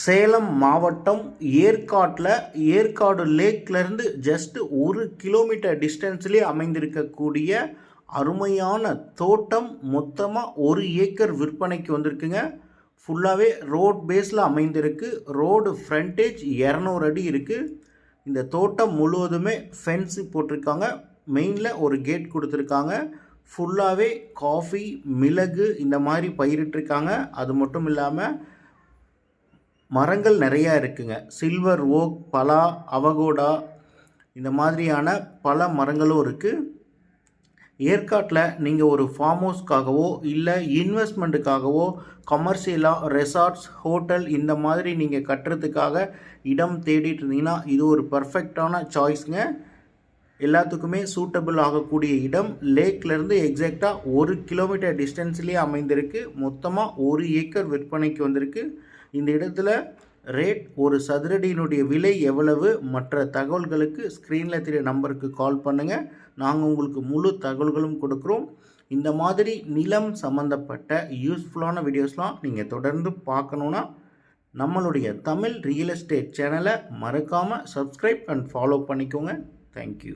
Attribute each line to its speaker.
Speaker 1: சேலம் மாவட்டம் ஏற்காட்டில் ஏற்காடு லேக்லேருந்து ஜஸ்ட் ஒரு கிலோமீட்டர் டிஸ்டன்ஸ்லேயே அமைந்திருக்கக்கூடிய அருமையான தோட்டம். மொத்தமாக ஒரு ஏக்கர் விற்பனைக்கு வந்திருக்குங்க. ஃபுல்லாகவே ரோட் பேஸில் அமைந்திருக்கு. ரோடு ஃப்ரண்டேஜ் இரநூறு அடி இருக்குது இந்த தோட்டம் முழுவதுமே ஃபென்ஸு போட்டிருக்காங்க. மெயினில் ஒரு கேட் கொடுத்துருக்காங்க. ஃபுல்லாகவே காஃபி மிளகு இந்த மாதிரி பயிரிட்டிருக்காங்க. அது மட்டும் இல்லாமல் மரங்கள் நிறையா இருக்குங்க. சில்வர் ஓக் பலா அவகோடா இந்த மாதிரியான பல மரங்களும் இருக்குது ஏற்காட்டில் நீங்கள் ஒரு ஃபார்ம் ஹவுஸ்க்காகவோ இல்லை இன்வெஸ்ட்மெண்ட்டுக்காகவோ கமர்ஷியலாக ரெசார்ட்ஸ் ஹோட்டல் இந்த மாதிரி நீங்கள் கட்டுறதுக்காக இடம் தேடிட்டு இருந்தீங்கன்னா இது ஒரு பர்ஃபெக்டான சாய்ஸுங்க எல்லாத்துக்குமே சூட்டபிள் ஆகக்கூடிய இடம். லேக்லேருந்து எக்ஸாக்டாக ஒரு கிலோமீட்டர் டிஸ்டன்ஸ்லேயே அமைந்திருக்கு. மொத்தமாக ஒரு ஏக்கர் விற்பனைக்கு வந்திருக்கு. இந்த இடத்துல ரேட் ஒரு சதுரடியினுடைய விலை எவ்வளவு? மற்ற தகவல்களுக்கு ஸ்க்ரீனில் தெரிய நம்பருக்கு கால் பண்ணுங்கள் நாங்கள் உங்களுக்கு முழு தகவல்களும் கொடுக்குறோம். இந்த மாதிரி நிலம் சம்மந்தப்பட்ட யூஸ்ஃபுல்லான வீடியோஸ்லாம் நீங்கள் தொடர்ந்து பார்க்கணுன்னா நம்மளுடைய தமிழ் ரியல் எஸ்டேட் சேனலை மறக்காமல் சப்ஸ்கிரைப் அண்ட் ஃபாலோ பண்ணிக்கோங்க. Thank you